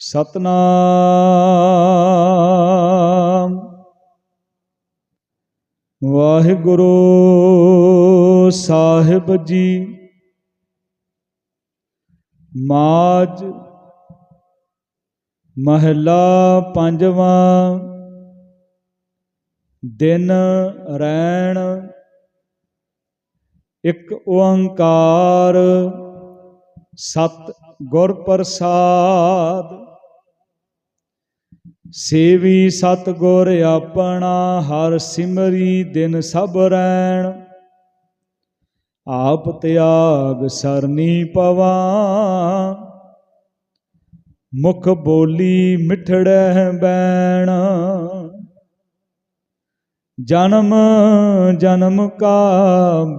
ਸਤਨਾਮ। ਵਾਹਿਗੁਰੂ ਸਾਹਿਬ ਜੀ ਮਾਜ ਮਹਲਾ ਪੰਜਵਾਂ ਦਿਨ ਰਹਿਣ ਇੱਕ ਓੰਕਾਰ ਸਤ ਗੁਰ ਪ੍ਰਸਾਦ। ਸੇਵੀ ਸਤਗੁਰ ਆਪਣਾ ਹਰ ਸਿਮਰੀ ਦਿਨ ਸਭ ਰਹਿਣ ਆਪ ਤਿਆਗ ਸਰਨੀ ਪਵਾ। ਮੁਖ ਬੋਲੀ ਮਿਠੜੈ ਬੈਣ। ਜਨਮ ਜਨਮ ਕਾ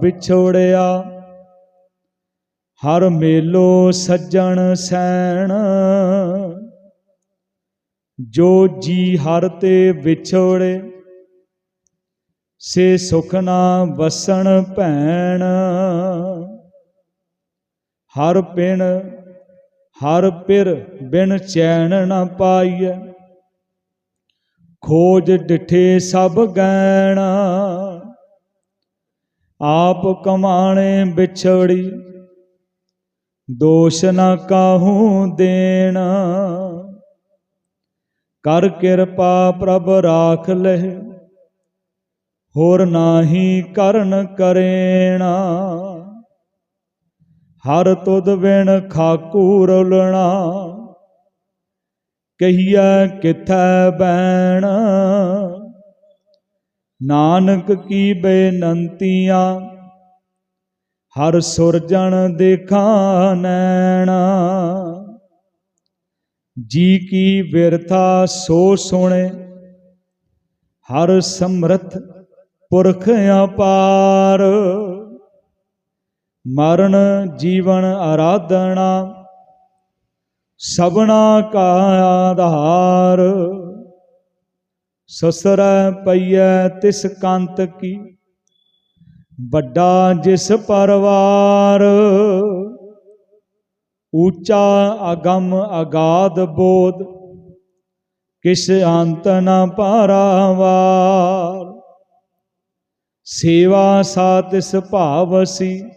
ਵਿਛੋੜਿਆ। ਹਰ ਮੇਲੋ ਸੱਜਣ ਸੈਣ। ਜੋ ਜੀ ਹਰ ਤੇ ਵਿਛੋੜੇ, ਸੇ ਸੁਖ ਨਾ ਵਸਣ ਭੈਣ। ਹਰ ਪਿਣ, ਹਰ ਪਿਰ ਬਿਨ ਚੈਨ ਨਾ ਪਾਈਐ। ਖੋਜ ਡਿਠੇ ਸਭ ਗੈਣ ਆਪ ਕਮਾਣੇ ਵਿਛੜੀ, ਦੋਸ਼ ਨਾ ਕਾਹੂ ਦੇਣਾ। ਕਰ ਕਿਰਪਾ ਪ੍ਰਭ ਰਾਖ ਲਹਿ ਹੋਰ ਨਾਹੀ ਕਰਨ ਕਰੇਣਾ। ਹਰ ਤੁਧ ਬਿਨ ਖਾਕੂ ਰੁਲਣਾ ਕਹੀਐ ਕਿਥੈ ਬੈਣ। ਨਾਨਕ ਕੀ ਬੇਨੰਤੀਆਂ। ਹਰ ਸੁਰਜਣ ਦੇਖਾ ਨੈਣਾ। ਜੀ ਕੀ ਵਿਰਥਾ ਸੋ ਸੁਣੇ, ਹਰ ਸਮਰਥ ਪੁਰਖ ਅਪਾਰ। ਮਰਨ ਜੀਵਨ ਆਰਾਧਨਾ ਸਭਨਾ ਕਾ ਆਧਾਰ। ਸਸਰੈ ਪਈਐ ਤਿਸ ਕੰਤ ਕੀ, ਵੱਡਾ ਜਿਸ ਪਰਵਾਰ। ਊਚਾ ਅਗੰਮ ਅਗਾਧ ਬੋਧ, ਕਿਸ ਅੰਤ ਨ ਪਾਰਾਵਾਰ। ਸੇਵਾ ਸਾਤਿਸ ਭਾਵਸੀ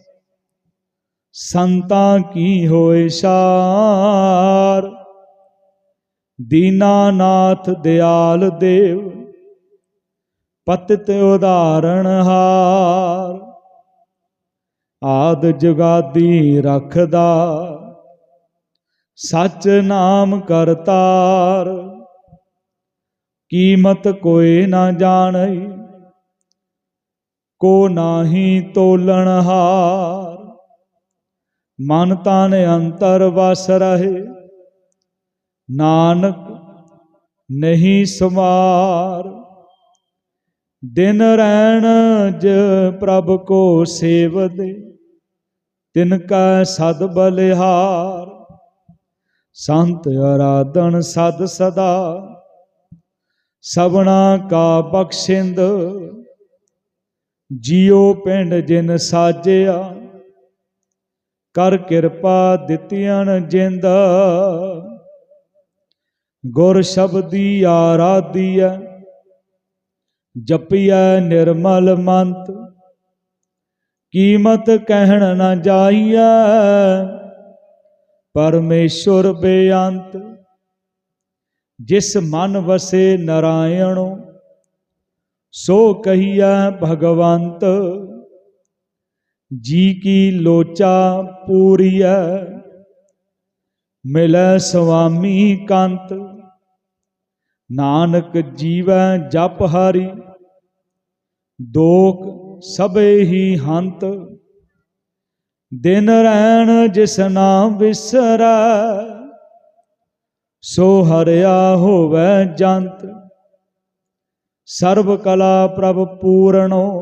ਸੰਤਾਂ ਕੀ ਹੋਏ ਸਾਰ। ਦੀਨਾਨਾਥ ਦਿਆਲ ਦੇਵ, ਪਤਿਤ ਉਦਾਹਰਣ ਹਾਰ। ਆਦ ਜੁਗਾਦੀ ਰਖਦਾ। ਸਚ ਨਾਮ ਕਰਤਾਰ ਕੀਮਤ ਕੋਈ ਨਾ ਜਾਣਈ, ਕੋ ਨਾਹੀ ਤੋਲਣ ਹਾਰ। ਮਨ ਤਨ ਅੰਤਰ ਵਸ ਰਹੇ, ਨਾਨਕ ਨਹੀਂ ਸਮਾਰ ਦਿਨ ਰਹਿਣ ਜ ਪ੍ਰਭ ਕੋ ਸੇਵਦੇ ਤਿਨ ਕਾ ਸਦ ਬਲਿਹਾਰ। ਸੰਤ ਆਰਾਧਨ ਸਦ ਸਦਾ। ਸਭਨਾ ਕਾ ਬਖਸ਼ਿੰਦ ਜੀਉ ਪਿੰਡ ਜਿਨ ਸਾਜਿਆ। ਕਰ ਕਿਰਪਾ ਦਿੱਤੀਆਂ ਜਿੰਦ। ਗੁਰ ਸ਼ਬਦੀ ਆਰਾਧੀਐ। ਜਪੀਐ ਨਿਰਮਲ ਮੰਤ। ਕੀਮਤ ਕਹਿਣ ਨਾ ਜਾਈਐ। ਪਰਮੇਸ਼ੁਰ ਬੇਅੰਤ, ਜਿਸ ਮਨ ਵਸੇ ਨਰਾਇਣੋ, ਸੋ ਕਹੀਐ ਭਗਵੰਤ, ਜੀ ਕੀ ਲੋਚਾ ਪੂਰੀਐ? ਮਿਲੈ ਸੁਆਮੀ ਕੰਤ, ਨਾਨਕ ਜੀਵੈ ਜਪ ਹਰੀ ਦੋਖ ਸਭੇ ਹੀ ਹੰਤ। ਦਿਨ ਰਹਿਣ ਜਿਸ ਨਾ ਵਿਸਰੈ, ਸੋ ਹਰਿਆ ਹੋਵੈ ਜੰਤ। ਸਰਬ ਕਲਾ ਪ੍ਰਭ ਪੂਰਣੋ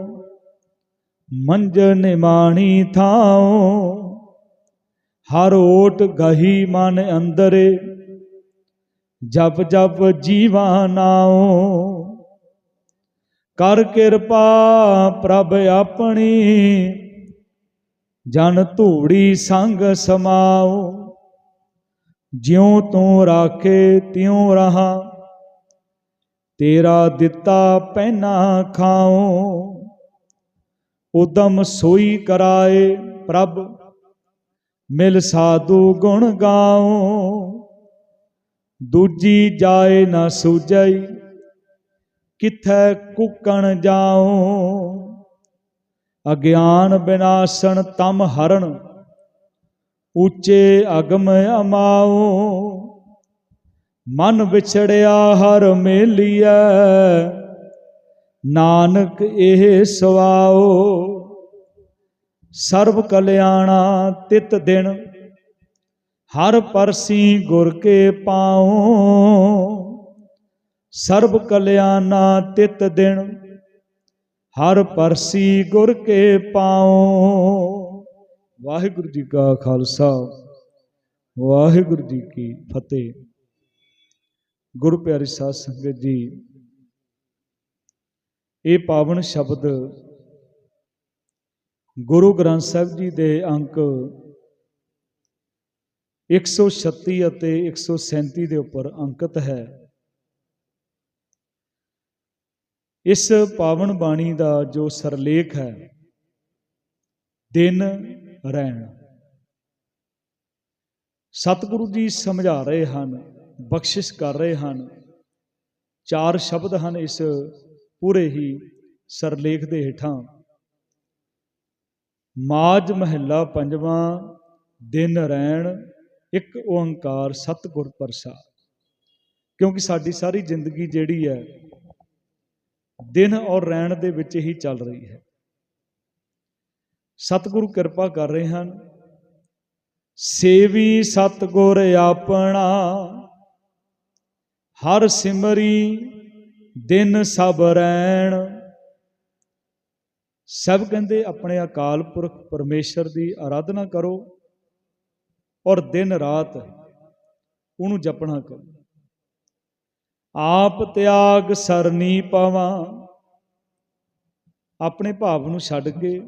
ਮੰਜ ਨਿਮਾਣੀ ਥਾਉ। ਹਰ ਓਟ ਗਹੀ ਮਨ ਅੰਦਰੇ, ਜਪ ਜਪ ਜੀਵਾ ਨਾਉ। ਕਰ ਕਿਰਪਾ ਪ੍ਰਭ ਆਪਣੀ ਜਨ ਧੂੜੀ ਸੰਗ ਸਮਾਓ। ਜਿਉ ਤੂੰ ਰਾਖੇ ਤਿਉ ਰਹਾ। ਤੇਰਾ ਦਿੱਤਾ ਪਹਿਨਾ ਖਾਉ ਉਦਮ ਸੋਈ ਕਰਾਏ ਪ੍ਰਭ। ਮਿਲ ਸਾਧੂ ਗੁਣ ਗਾਉ ਦੂਜੀ ਜਾਏ ਨਾ ਸੂਝਈ। ਕਿਥੈ ਕੁਕਣ ਜਾਉ ਅਗਿਆਨ ਬਿਨਾਸਣ ਤਮ ਹਰਣ, ਉੱਚੇ ਅਗਮ ਅਮਾਉ। ਮਨ ਵਿਛੜਿਆ ਹਰ ਮੇਲੀਐ, ਨਾਨਕ ਇਹ ਸਵਾਓ ਸਰਬ ਕਲਿਆਣਾ ਤਿਤ ਦਿਨ, ਹਰ ਪਰਸੀ ਗੁਰ ਕੇ ਪਾਉ। ਸਰਬ ਕਲਿਆਣਾ ਤਿਤ ਦਿਨ ਹਰ ਪਰਸੀ ਗੁਰ ਕੇ ਪਾਉ। ਵਾਹਿਗੁਰੂ ਜੀ ਕਾ ਖਾਲਸਾ, ਵਾਹਿਗੁਰੂ ਜੀ ਕੀ ਫਤਿਹ। ਗੁਰੂ ਪਿਆਰੀ ਸਾਧ ਸੰਗਤ ਜੀ, ਇਹ ਪਾਵਨ ਸ਼ਬਦ ਗੁਰੂ ਗ੍ਰੰਥ ਸਾਹਿਬ ਜੀ ਦੇ ਅੰਕ 136 ਅਤੇ 137 ਦੇ ਉੱਪਰ ਅੰਕਿਤ ਹੈ। ਇਸ ਪਾਵਨ ਬਾਣੀ ਦਾ ਜੋ ਸਰਲੇਖ ਹੈ, ਦਿਨ ਰਹਿਣ। ਸਤਿਗੁਰੂ ਜੀ ਸਮਝਾ ਰਹੇ ਹਨ, ਬਖਸ਼ਿਸ਼ ਕਰ ਰਹੇ ਹਨ। ਚਾਰ ਸ਼ਬਦ ਹਨ ਇਸ ਪੂਰੇ ਹੀ ਸਰਲੇਖ ਦੇ ਹੇਠਾਂ। ਮਾਜ ਮਹਿਲਾ ਪੰਜਵਾਂ, ਦਿਨ ਰਹਿਣ, ਇੱਕ ਓੰਕਾਰ ਸਤਿਗੁਰ ਪ੍ਰਸਾਦ। ਕਿਉਂਕਿ ਸਾਡੀ ਸਾਰੀ ਜ਼ਿੰਦਗੀ ਜਿਹੜੀ ਹੈ ਦਿਨ ਔਰ ਰਹਿਣ ਦੇ ਵਿੱਚ ਹੀ ਚੱਲ ਰਹੀ ਹੈ। ਸਤਿਗੁਰੂ ਕਿਰਪਾ ਕਰ ਰਹੇ ਹਨ। ਸੇਵੀ ਸਤਿਗੁਰ ਆਪਣਾ, ਹਰ ਸਿਮਰੀ ਦਿਨ ਸਭ ਰਹਿਣ ਸਭ ਕਹਿੰਦੇ ਆਪਣੇ ਅਕਾਲ ਪੁਰਖ ਪਰਮੇਸ਼ਰ ਦੀ ਆਰਾਧਨਾ ਕਰੋ ਔਰ ਦਿਨ ਰਾਤ ਉਹਨੂੰ ਜਪਣਾ ਕਰੋ। ਆਪ ਤਿਆਗ ਸਰਨੀ ਪਾਵਾਂ। ਆਪਣੇ ਭਾਵ ਨੂੰ ਛੱਡ ਕੇ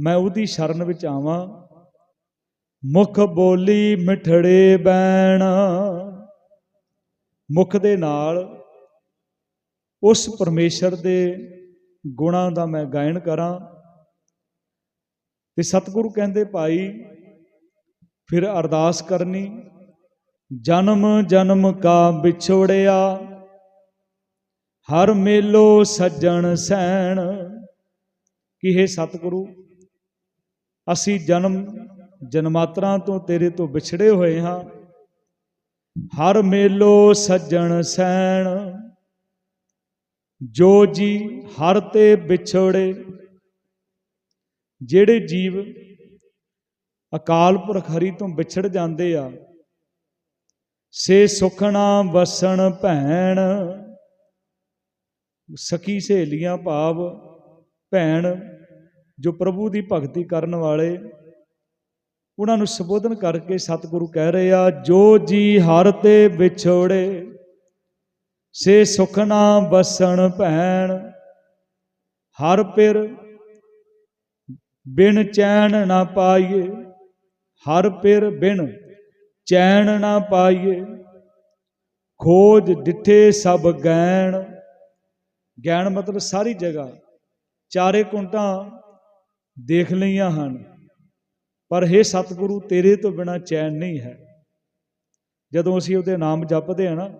ਮੈਂ ਉਹਦੀ ਸ਼ਰਨ ਵਿੱਚ ਆਵਾਂ। ਮੁਖ ਬੋਲੀ ਮਿਠੜੇ ਬੈਣ। ਮੁਖ ਦੇ ਨਾਲ ਉਸ ਪਰਮੇਸ਼ਰ ਦੇ ਗੁਣਾਂ ਦਾ ਮੈਂ ਗਾਇਨ ਕਰਾਂ। ਤੇ ਸਤਿਗੁਰੂ ਕਹਿੰਦੇ, ਭਾਈ, ਫਿਰ ਅਰਦਾਸ ਕਰਨੀ ਜਨਮ ਜਨਮ ਕਾ ਵਿਛੋੜਿਆ। ਹਰ ਮੇਲੋ ਸੱਜਣ ਸੈਣ। ਕਿ ਹੈ ਸਤਿਗੁਰੂ, ਅਸੀਂ ਜਨਮ ਜਨਮਾਤਰਾ ਤੋਂ ਤੇਰੇ ਤੋਂ ਵਿਛੜੇ ਹੋਏ ਹਾਂ। ਹਰ ਮੇਲੋ ਸੱਜਣ ਸੈਣ। ਜੋ ਜੀ ਹਰ ਤੇ ਵਿਛੋੜੇ, ਜਿਹੜੇ ਜੀਵ ਅਕਾਲ ਪੁਰਖ ਹਰੀ ਤੋਂ ਵਿਛੜ ਜਾਂਦੇ ਆ ਸੇ ਸੁਖਣਾ ਵਸਣ ਭੈਣ। ਸਖੀ ਸਹੇਲੀਆਂ ਭਾਵ ਭੈਣ, ਜੋ ਪ੍ਰਭੂ ਦੀ ਭਗਤੀ ਕਰਨ ਵਾਲੇ, ਉਹਨਾਂ ਨੂੰ ਸੰਬੋਧਨ ਕਰਕੇ ਸਤਿਗੁਰੂ ਕਹਿ ਰਹੇ ਆ, ਜੋ ਜੀ ਹਰ ਤੇ ਵਿਛੋੜੇ, ਸੇ ਸੁਖਨਾ ਵਸਣ ਭੈਣ, ਹਰ ਪਿਰ ਬਿਨ ਚੈਨ ਨਾ ਪਾਈਏ, ਹਰ ਪਿਰ ਬਿਨ ਚੈਨ ਨਾ ਪਾਈਏ, ਖੋਜ ਡਿਠੇ ਸਭ ਗੈਣ। ਗਿਆਨ ਮਤਲਬ ਸਾਰੀ ਜਗ੍ਹਾ, ਚਾਰੇ ਕੁੰਟਾਂ ਦੇਖ ਲਈਆਂ ਹਨ। ਪਰ हे ਸਤਿਗੁਰੂ, ਤੇਰੇ ਤੋਂ ਬਿਨਾ ਚੈਨ ਨਹੀਂ ਹੈ। ਜਦੋਂ ਅਸੀਂ ਉਹਦੇ ਨਾਮ ਜਪਦੇ ਹਾਂ ਨਾ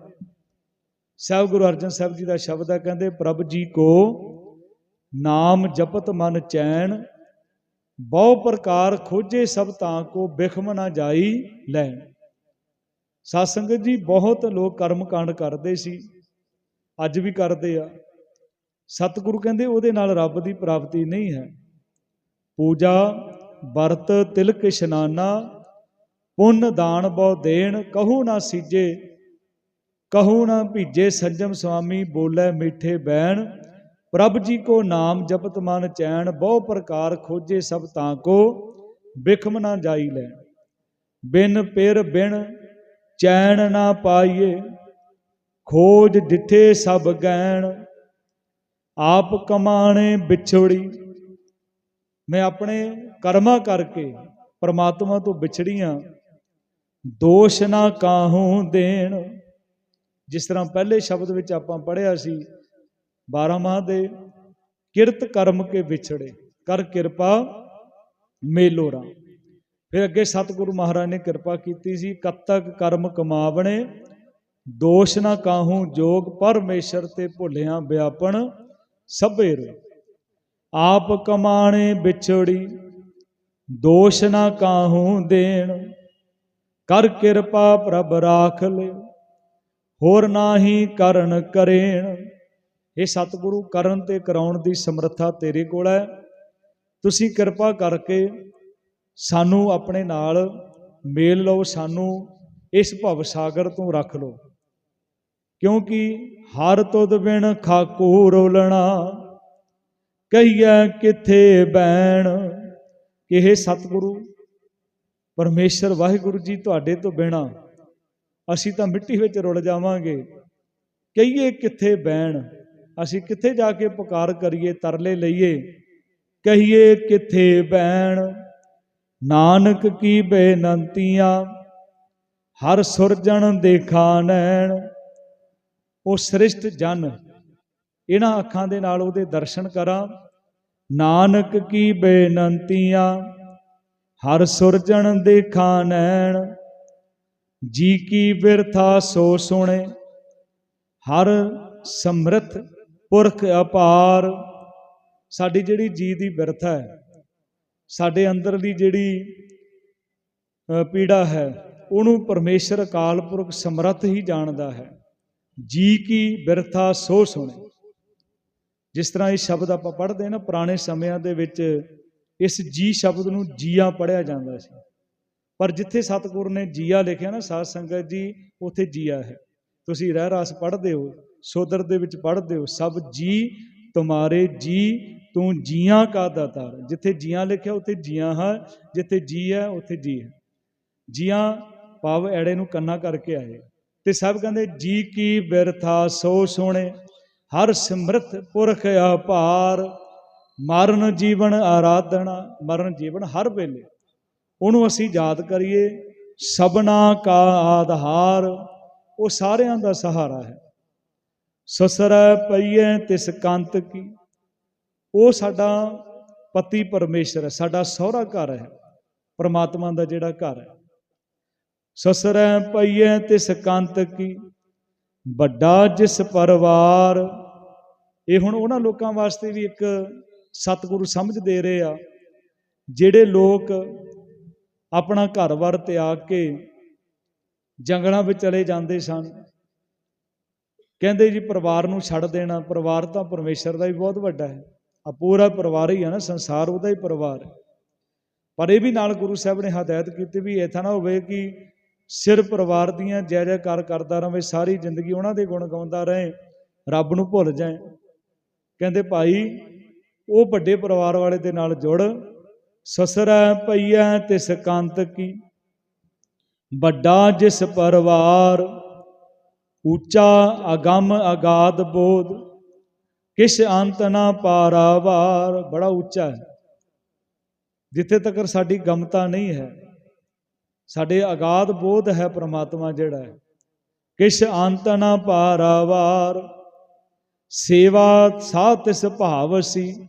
ਸਾਹਿਬ ਗੁਰੂ ਅਰਜਨ ਸਾਹਿਬ ਜੀ ਦਾ ਸ਼ਬਦ ਹੈ ਕਹਿੰਦੇ, ਪ੍ਰਭ ਜੀ ਕੋ ਨਾਮ ਜਪਤ ਮਨ ਚੈਨ, ਬਹੁ ਪ੍ਰਕਾਰ ਖੋਜੇ ਸਭ ਤਾਂ ਕੋ ਬਿਖਮ ਨਾ ਜਾਈ ਲੈਣ। ਸਾਧ ਸੰਗਤ ਜੀ, ਬਹੁਤ ਲੋਕ ਕਰਮ ਕਾਂਡ ਕਰਦੇ ਸੀ, ਅੱਜ ਵੀ ਕਰਦੇ ਆ। ਸਤਿਗੁਰੂ ਕਹਿੰਦੇ ਉਹਦੇ ਨਾਲ ਰੱਬ ਦੀ ਪ੍ਰਾਪਤੀ ਨਹੀਂ ਹੈ। ਪੂਜਾ, ਵਰਤ, ਤਿਲਕ, ਇਸ਼ਨਾਨਾ, ਪੁੰਨ, ਦਾਨ, ਬਹੁ, ਦੇਣ, ਕਹੂ ਨਾ ਸੀਜੇ, ਕਹੂ ਨਾ ਭੀਜੇ, ਸੰਜਮ ਸੁਆਮੀ, ਬੋਲੇ ਮਿੱਠੇ ਬੈਣ, ਪ੍ਰਭ ਜੀ ਕੋ ਨਾਮ ਜਪਤ ਮਨ ਚੈਨ ਬਹੁ ਪ੍ਰਕਾਰ ਖੋਜੇ ਸਭ ਤਾਂ ਕੋ, ਬਿਖਮ ਨਾ ਜਾਈ ਲੈ ਬਿਨ ਪਿਰ ਬਿਨ ਚੈਨ ਨਾ ਪਾਈਏ, ਖੋਜ ਡਿਠੇ ਸਭ ਗੈਣ। ਆਪ ਕਮਾਣੇ ਵਿਛੜੀ, ਮੈਂ ਆਪਣੇ ਕਰਮਾਂ ਕਰਕੇ ਪਰਮਾਤਮਾ ਤੋਂ ਵਿਛੜੀਆਂ। ਦੋਸ਼ ਨਾ ਕਾਹੂ ਦੇਣ। ਜਿਸ ਤਰ੍ਹਾਂ ਪਹਿਲੇ ਸ਼ਬਦ ਵਿੱਚ ਆਪਾਂ ਪੜ੍ਹਿਆ ਸੀ 12 ਮਾਹ ਦੇ ਕਿਰਤ ਕਰਮ ਕੇ ਵਿਛੜੇ, ਕਰ ਕਿਰਪਾ ਮੇਲੋਰਾ ਫਿਰ ਅੱਗੇ ਸਤਿਗੁਰੂ ਮਹਾਰਾਜ ਨੇ ਕਿਰਪਾ ਕੀਤੀ ਸੀ, ਕਤਕ ਕਰਮ ਕਮਾਵਣੇ, ਦੋਸ਼ ਨਾ ਕਾਹੂ ਜੋਗ, ਪਰਮੇਸ਼ਰ ਤੇ ਭੁੱਲਿਆ ਵਿਆਪਣ ਸਭੇ ਰੋ ਆਪ ਕਮਾਣੇ ਵਿਛੜੀ, ਦੋਸ਼ ਨਾ ਕਾਹੂ ਦੇਣ, ਕਰ ਕਿਰਪਾ ਪ੍ਰਭ ਰਾਖ ਲੈ, ਹੋਰ ਨਾਹੀ ਕਰਨ ਕਰੇਣ। ਇਹ ਸਤਿਗੁਰੂ, ਕਰਨ ਤੇ ਕਰਾਉਣ ਦੀ ਸਮਰੱਥਾ ਤੇਰੇ ਕੋਲ ਹੈ। ਤੁਸੀਂ ਕਿਰਪਾ ਕਰਕੇ ਸਾਨੂੰ ਆਪਣੇ ਨਾਲ ਮੇਲ ਲਓ, ਸਾਨੂੰ ਇਸ ਭਵ ਸਾਗਰ ਤੋਂ ਰੱਖ ਲਓ। ਕਿਉਂਕਿ ਹਰ ਤੁਧ ਬਿਨ ਖਾਕੂ ਰੋਲਣਾ, ਕਹੀਐ ਕਿੱਥੇ ਬੈਣ ਕਿ ਇਹ ਸਤਿਗੁਰੂ, ਪਰਮੇਸ਼ਰ ਵਾਹਿਗੁਰੂ ਜੀ ਤੁਹਾਡੇ ਤੋਂ ਬਿਨਾ ਅਸੀਂ ਤਾਂ ਮਿੱਟੀ ਵਿੱਚ ਰੁਲ ਜਾਵਾਂਗੇ। ਕਹੀਏ ਕਿੱਥੇ ਬੈਣ, ਅਸੀਂ ਕਿੱਥੇ ਜਾ ਕੇ ਪੁਕਾਰ ਕਰੀਏ, ਤਰਲੇ ਲਈਏ। ਕਹੀਏ ਕਿੱਥੇ ਬੈਣ ਨਾਨਕ ਕੀ ਬੇਨੰਤੀਆਂ, ਹਰ ਸੁਰਜਣ ਦੇਖਾ ਨੈਣ। ਉਹ ਸ੍ਰਿਸ਼ਟ ਜਨ, ਇਹਨਾਂ ਅੱਖਾਂ ਦੇ ਨਾਲ ਉਹਦੇ ਦਰਸ਼ਨ ਕਰਾਂ। ਨਾਨਕ ਕੀ ਬੇਨੰਤੀਆਂ, ਹਰ ਸੁਰਜਣ ਦੇਖਾ ਨੈਣ। ਜੀ ਕੀ ਬਿਰਥਾ ਸੋ ਸੁਣੇ, ਹਰ ਸਮਰਥ ਪੁਰਖ ਅਪਾਰ। ਸਾਡੀ ਜਿਹੜੀ ਜੀ ਦੀ ਬਿਰਥਾ ਹੈ ਸਾਡੇ ਅੰਦਰ ਦੀ ਜਿਹੜੀ ਪੀੜਾ ਹੈ, ਉਹਨੂੰ ਪਰਮੇਸ਼ਰ ਅਕਾਲ ਪੁਰਖ ਸਮਰੱਥ ਹੀ ਜਾਣਦਾ ਹੈ। ਜੀ ਕੀ ਬਿਰਥਾ ਸੋ ਸੁਣੇ। ਜਿਸ ਤਰ੍ਹਾਂ ਇਹ ਸ਼ਬਦ ਆਪਾਂ ਪੜ੍ਹਦੇ ਹਾਂ ਨਾ, ਪੁਰਾਣੇ ਸਮਿਆਂ ਦੇ ਵਿੱਚ ਇਸ ਜੀ ਸ਼ਬਦ ਨੂੰ ਜੀਆ ਪੜਿਆ ਜਾਂਦਾ ਸੀ। ਪਰ ਜਿੱਥੇ ਸਤਿਗੁਰ ਨੇ ਜੀਆ ਲਿਖਿਆ ਨਾ, ਸਾਧ ਸੰਗਤ ਜੀ, ਉੱਥੇ ਜੀਆ ਹੈ। ਤੁਸੀਂ ਰਹਿ ਰਾਸ ਪੜ੍ਹਦੇ ਹੋ, ਸੋਦਰ ਦੇ ਵਿੱਚ ਪੜ੍ਹਦੇ ਹੋ, ਸਭ ਜੀ ਤੁਹਾਰੇ ਜੀ ਤੂੰ ਜੀਆਂ ਕਾ ਦਾਤਾਰ। ਜਿੱਥੇ ਜੀਆਂ ਲਿਖਿਆ, ਉੱਥੇ ਜੀਆਂ ਹੈ। ਜਿੱਥੇ ਜੀ ਹੈ, ਉੱਥੇ ਜੀ ਹੈ। ਜੀਆਂ ਭਾਵ ਐੜੇ ਨੂੰ ਕੰਨਾ ਕਰਕੇ ਆਏ। ਤੇ ਸਭ ਕਹਿੰਦੇ, ਜੀ ਕੀ ਬਿਰਥਾ ਸੋ ਸੋਹਣੇ। ਹਰ ਸਿਮਰਤ ਪੁਰਖ ਅਪਾਰ। ਮਰਨ ਜੀਵਨ ਆਰਾਧਨਾ, ਮਰਨ ਜੀਵਨ ਹਰ ਵੇਲੇ। ਉਹਨੂੰ ਅਸੀਂ ਯਾਦ ਕਰੀਏ ਸਬਨਾ ਕਾ ਆਧਾਰ। ਉਹ ਸਾਰਿਆਂ ਦਾ ਸਹਾਰਾ ਹੈ। ਸਸਰੈ ਪਈਏ ਤਿਸ ਕੰਤ ਕੀ। ਉਹ ਸਾਡਾ ਪਤੀ ਪਰਮੇਸ਼ਰ ਹੈ, ਸਾਡਾ ਸਹੁਰਾ ਘਰ ਹੈ, ਪਰਮਾਤਮਾ ਦਾ ਜਿਹੜਾ ਘਰ ਹੈ। ਸਸਰੈ ਪਈਏ ਤਿਸ ਕੰਤ ਕੀ, ਵੱਡਾ ਜਿਸ ਪਰਿਵਾਰ। ਇਹ ਹੁਣ ਉਹਨਾਂ ਲੋਕਾਂ ਵਾਸਤੇ ਵੀ ਇੱਕ ਸਤਿਗੁਰੂ ਸਮਝ ਦੇ ਰਹੇ ਆ, ਜਿਹੜੇ ਲੋਕ ਆਪਣਾ ਘਰ-ਬਾਰ ਤਿਆਗ ਕੇ ਜੰਗਲਾਂ ਵਿੱਚ ਚਲੇ ਜਾਂਦੇ ਸਨ। ਕਹਿੰਦੇ ਜੀ, ਪਰਿਵਾਰ ਨੂੰ ਛੱਡ ਦੇਣਾ, ਪਰਿਵਾਰ ਤਾਂ ਪਰਮੇਸ਼ਰ ਦਾ ਹੀ ਬਹੁਤ ਵੱਡਾ ਹੈ। ਆ ਪੂਰਾ ਪਰਿਵਾਰ ਹੀ ਹੈ ਨਾ, ਸੰਸਾਰ ਉਹਦਾ ਹੀ ਪਰਿਵਾਰ ਹੈ। ਪਰ ਇਹ ਵੀ ਨਾਲ ਗੁਰੂ ਸਾਹਿਬ ਨੇ ਹਦਾਇਤ ਕੀਤੀ ਵੀ ਐਥਾ ਨਾ ਹੋਵੇ ਕਿ ਸਿਰ ਪਰਿਵਾਰ ਦੀਆਂ ਜੈ ਜੈਕਾਰ ਕਰਦਾ ਰਹੇ ਸਾਰੀ ਜ਼ਿੰਦਗੀ ਉਹਨਾਂ ਦੇ ਗੁਣ ਗਾਉਂਦਾ ਰਹੇ, ਰੱਬ ਨੂੰ ਭੁੱਲ ਜਾਏ। ਕਹਿੰਦੇ ਭਾਈ, ਉਹ ਵੱਡੇ ਪਰਿਵਾਰ ਵਾਲੇ ਦੇ ਨਾਲ ਜੁੜ, ਸਸਰੈ ਪਈਐ ਤਿਸ ਕੰਤ ਕੀ। ਵੱਡਾ ਜਿਸ ਪਰਿਵਾਰ, ਉੱਚਾ ਅਗੰਮ ਅਗਾਧ ਬੋਧ ਕਿਸ ਅੰਤ ਨਾ ਪਾਰਾਵਾਰ? ਬੜਾ ਉੱਚਾ ਹੈ। ਜਿੱਥੇ ਤੱਕ ਸਾਡੀ ਗਮਤਾ ਨਹੀਂ ਹੈ, ਸਾਡੇ ਅਗਾਧ ਬੋਧ ਹੈ ਪ੍ਰਮਾਤਮਾ ਜਿਹੜਾ ਹੈ। ਕਿਸ ਅੰਤ ਨਾ ਪਾਰਾਵਾਰ? ਸੇਵਾ ਸਾਧ ਤਿਸ ਭਾਵ ਸੀ,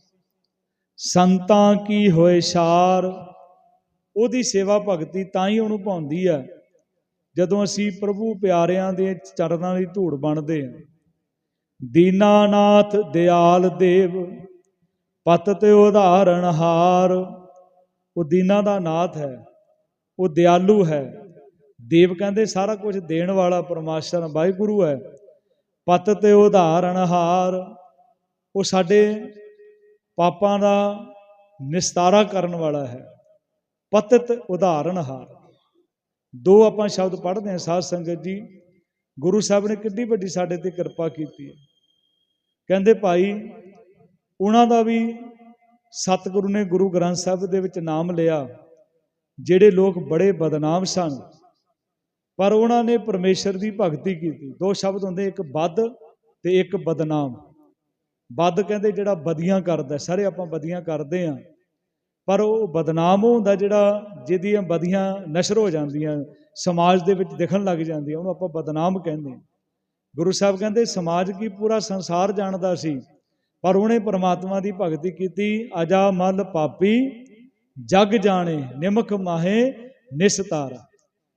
ਸੰਤਾਂ ਕੀ ਹੋਏ ਸਾਰ? ਉਹਦੀ ਸੇਵਾ ਭਗਤੀ ਤਾਂ ਹੀ ਉਹਨੂੰ ਪਾਉਂਦੀ ਆ ਜਦੋਂ ਅਸੀਂ ਪ੍ਰਭੂ ਪਿਆਰਿਆਂ ਦੇ ਚਰਨਾਂ ਦੀ ਧੂੜ ਬਣਦੇ ਹਾਂ। ਦੀਨਾਨਾਥ ਦਿਆਲ ਦੇਵ, ਪਤ ਤੇ ਉਦਾਹਰਣ ਹਾਰ। ਉਹ ਦੀਨਾ ਦਾ ਨਾਥ ਹੈ, ਉਹ ਦਿਆਲੂ ਹੈ। ਦੇਵ ਕਹਿੰਦੇ ਸਾਰਾ ਕੁਝ ਦੇਣ ਵਾਲਾ ਪਰਮਾਸ਼ਰ ਵਾਹਿਗੁਰੂ ਹੈ। ਪਤ ਤੇ ਉਦਾਹਰਣ ਹਾਰ। ਉਹ ਸਾਡੇ ਪਾਪਾਂ ਦਾ ਨਿਸਤਾਰਾ ਕਰਨ ਵਾਲਾ ਹੈ। ਪਤਿਤ ਉਦਾਹਰਣ ਹਾਰ। ਦੋ ਆਪਾਂ ਸ਼ਬਦ ਪੜ੍ਹਦੇ ਹਾਂ ਸਾਧ ਸੰਗਤ ਜੀ। ਗੁਰੂ ਸਾਹਿਬ ਨੇ ਕਿੰਨੀ ਵੱਡੀ ਸਾਡੇ ਤੇ ਕਿਰਪਾ ਕੀਤੀ ਹੈ। ਕਹਿੰਦੇ ਭਾਈ, ਉਹਨਾਂ ਦਾ ਵੀ ਸਤਿਗੁਰੂ ਨੇ ਗੁਰੂ ਗ੍ਰੰਥ ਸਾਹਿਬ ਦੇ ਵਿੱਚ ਨਾਮ ਲਿਆ, ਜਿਹੜੇ ਲੋਕ ਬੜੇ ਬਦਨਾਮ ਸਨ। ਪਰ ਉਹਨਾਂ ਨੇ ਪਰਮੇਸ਼ਰ ਦੀ ਭਗਤੀ ਕੀਤੀ। ਦੋ ਸ਼ਬਦ ਹੁੰਦੇ, ਇੱਕ ਬਦ ਤੇ ਇੱਕ ਬਦਨਾਮ। ਬਦ ਕਹਿੰਦੇ ਜਿਹੜਾ ਬਦੀਆਂ ਕਰਦਾ, ਸਾਰੇ ਆਪਾਂ ਬਦੀਆਂ ਕਰਦੇ ਆਂ। ਪਰ ਉਹ ਬਦਨਾਮ ਹੁੰਦਾ ਜਿਹੜਾ ਜਿਹਦੀਆਂ ਬਦੀਆਂ ਨਸ਼ਰ ਹੋ ਜਾਂਦੀਆਂ, ਸਮਾਜ ਦੇ ਵਿੱਚ ਦਿਖਣ ਲੱਗ ਜਾਂਦੀਆਂ, ਉਹਨੂੰ ਆਪਾਂ ਬਦਨਾਮ ਕਹਿੰਦੇ ਹਾਂ ਗੁਰੂ ਸਾਹਿਬ ਕਹਿੰਦੇ, ਸਮਾਜ ਕੀ ਪੂਰਾ ਸੰਸਾਰ ਜਾਣਦਾ ਸੀ, ਪਰ ਉਹਨੇ ਪਰਮਾਤਮਾ ਦੀ ਭਗਤੀ ਕੀਤੀ। ਅਜਾ ਮਲ ਪਾਪੀ, ਜਗ ਜਾਣੇ, ਨਿਮਖ ਮਾਹੇ, ਨਿਸਤਾਰ।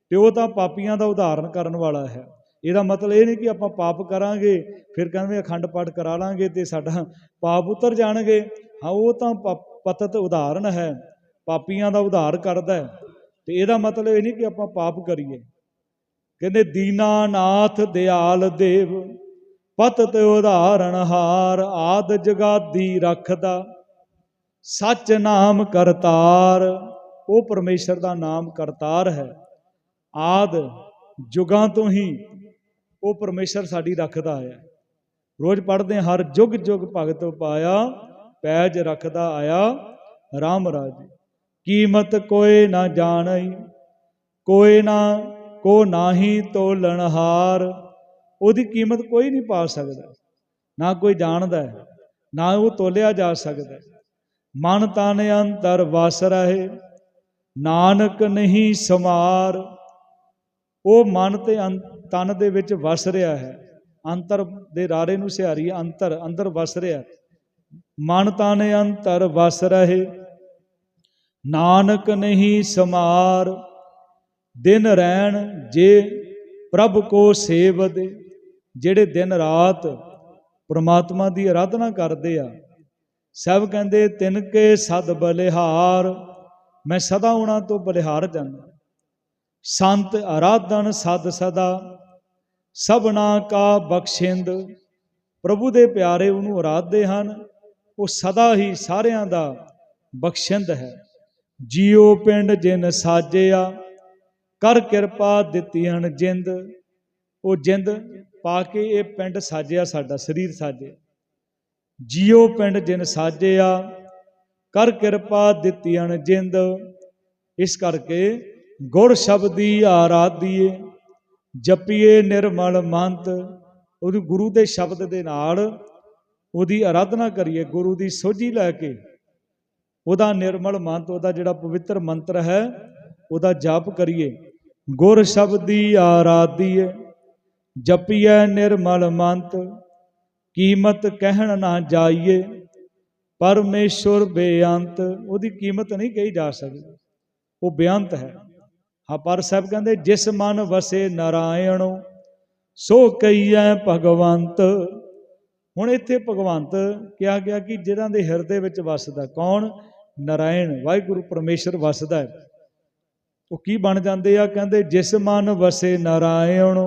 ਤੇ ਉਹ ਤਾਂ ਪਾਪੀਆਂ ਦਾ ਉਦਾਹਰਨ ਕਰਨ ਵਾਲਾ ਹੈ। ਇਹਦਾ ਮਤਲਬ ਇਹ ਨਹੀਂ ਕਿ ਆਪਾਂ ਪਾਪ ਕਰਾਂਗੇ, ਫਿਰ ਕਹਿੰਦੇ ਅਖੰਡ ਪਾਠ ਕਰਾ ਲਾਂਗੇ ਤੇ ਸਾਡਾ ਪਾਪ ਉਤਰ ਜਾਣਗੇ। ਹਾਂ, ਉਹ ਤਾਂ ਪ- ਪਤਤ ਉਦਾਹਰਨ ਹੈ। ਪਾਪੀਆਂ ਦਾ ਉਧਾਰ ਕਰਦਾ ਹੈ। ਤੇ ਇਹਦਾ ਮਤਲਬ ਇਹ ਨਹੀਂ ਕਿ ਆਪਾਂ ਪਾਪ ਕਰੀਏ। ਕਹਿੰਦੇ, ਦੀਨਾਨਾਥ ਦਿਆਲ ਦੇਵ, ਪਤ ਤੇ ਉਦਾਹਰਣ ਹਾਰ, ਆਦ ਜਗਾਦੀ ਰੱਖਦਾ, ਸੱਚ ਨਾਮ ਕਰਤਾਰ, ਉਹ ਪਰਮੇਸ਼ਰ ਦਾ ਨਾਮ ਕਰਤਾਰ ਹੈ। ਆਦ ਜੁਗਾਂ ਤੋਂ ਹੀ ਉਹ ਪਰਮੇਸ਼ਰ ਸਾਡੀ ਰੱਖਦਾ ਹੈ। ਰੋਜ਼ ਪੜ੍ਹਦੇ ਹਰ ਜੁਗ ਜੁਗ ਭਗਤ ਪਾਇਆ, ਪੈਜ ਰੱਖਦਾ ਆਇਆ RAM ਰਾਜ। ਕੀਮਤ ਕੋਏ ਨਾ ਜਾਣਈ ਕੋਏ ਨਾ ਕੋ ਨਾਹੀ ਤੋਲਣ ਹਾਰ ਉਹਦੀ ਕੀਮਤ ਕੋਈ ਨਹੀਂ ਪਾ ਸਕਦਾ। ਨਾ ਕੋਈ ਜਾਣਦਾ ਹੈ, ਨਾ ਉਹ ਤੋਲਿਆ ਜਾ ਸਕਦਾ। ਹੈ। ਮਨ ਤਨ ਅੰਤਰ ਵਸ ਰਹੇ, ਨਾਨਕ ਨਹੀਂ ਸਮਾਰ। ਉਹ ਮਨ ਤੇ ਅੰ- ਤਨ ਦੇ ਵਿੱਚ ਵਸ ਰਿਹਾ ਹੈ। ਅੰਤਰ ਦੇ ਰਾਰੇ ਨੂੰ ਸਿਹਾਰੀ ਅੰਤਰ, ਅੰਦਰ ਵਸ ਰਿਹਾ ਹੈ। ਮਨ ਤਨ ਅੰਤਰ ਵਸ ਰਹੇ, ਨਾਨਕ ਨਹੀਂ ਸਮਾਰ। ਦਿਨ ਰਹਿਣ ਜੇ ਪ੍ਰਭ ਕੋ ਸੇਵਦੇ, ਜਿਹੜੇ ਦਿਨ ਰਾਤ ਪ੍ਰਮਾਤਮਾ ਦੀ ਆਰਾਧਨਾ ਕਰਦੇ ਆ। ਸਭ ਕਹਿੰਦੇ, ਤਿਨ ਕੇ ਸਦ ਬਲਿਹਾਰ, ਮੈਂ ਸਦਾ ਉਹਨਾਂ ਤੋਂ ਬਲਿਹਾਰ ਜਾਂਦਾ। ਸੰਤ ਆਰਾਧਨ ਸਦ ਸਦਾ, ਸਭਨਾ ਕਾ ਬਖਸ਼ਿੰਦ। ਪ੍ਰਭੂ ਦੇ ਪਿਆਰੇ ਉਹਨੂੰ ਆਰਾਧਦੇ ਹਨ, ਉਹ ਸਦਾ ਹੀ ਸਾਰਿਆਂ ਦਾ ਬਖਸ਼ਿੰਦ ਹੈ। ਜੀਉ ਪਿੰਡ ਜਿਨ ਸਾਜਿਆ ਕਰ ਕਿਰਪਾ ਦਿੱਤੀ ਹਨ ਜਿੰਦ। ਉਹ ਜਿੰਦ ਪਾ ਕੇ ਇਹ ਪਿੰਡ ਸਾਜਿਆ, ਸਾਡਾ ਸਰੀਰ ਸਾਜਿਆ। ਜੀਓ ਪਿੰਡ ਜਿਨ ਸਾਜਿਆ, ਕਰ ਕਿਰਪਾ ਦਿੱਤੀ ਹਨ ਜਿੰਦ। ਇਸ ਕਰਕੇ ਗੁਰ ਸ਼ਬਦੀ ਆਰਾਧੀਏ, ਜਪੀਏ ਨਿਰਮਲ ਮੰਤ। ਉਹਦੀ ਗੁਰੂ ਦੇ ਸ਼ਬਦ ਦੇ ਨਾਲ ਉਹਦੀ ਆਰਾਧਨਾ ਕਰੀਏ, ਗੁਰੂ ਦੀ ਸੋਝੀ ਲੈ ਕੇ। ਉਹਦਾ ਨਿਰਮਲ ਮੰਤ, ਉਹਦਾ ਜਿਹੜਾ ਪਵਿੱਤਰ ਮੰਤਰ ਹੈ, ਉਹਦਾ ਜਾਪ ਕਰੀਏ। ਗੁਰ ਸ਼ਬਦੀ ਆਰਾਧੀਏ ਜਪੀਐ ਨਿਰਮਲ ਮੰਤ, ਕੀਮਤ ਕਹਿਣ ਨਾ ਜਾਈਏ, ਪਰਮੇਸ਼ੁਰ ਬੇਅੰਤ, ਉਹਦੀ ਕੀਮਤ ਨਹੀਂ ਕਹੀ ਜਾ ਸਕਦੀ, ਉਹ ਬੇਅੰਤ ਹੈ। ਹਾਂ, ਪਰ ਸਾਹਿਬ ਕਹਿੰਦੇ, ਜਿਸ ਮਨ ਵਸੇ ਨਾਰਾਇਣੋ, ਸੋ ਕਈਐ ਭਗਵੰਤ। ਹੁਣ ਇੱਥੇ ਭਗਵੰਤ ਕਿਹਾ ਗਿਆ ਕਿ ਜਿਹਨਾਂ ਦੇ ਹਿਰਦੇ ਵਿੱਚ ਵਸਦਾ, ਕੌਣ? ਨਾਰਾਇਣ। ਵਾਹਿਗੁਰੂ ਪਰਮੇਸ਼ਰ ਵਸਦਾ ਹੈ। ਉਹ ਕੀ ਬਣ ਜਾਂਦੇ ਆ? ਕਹਿੰਦੇ, ਜਿਸ ਮਨ ਵਸੇ ਨਾਰਾਇਣ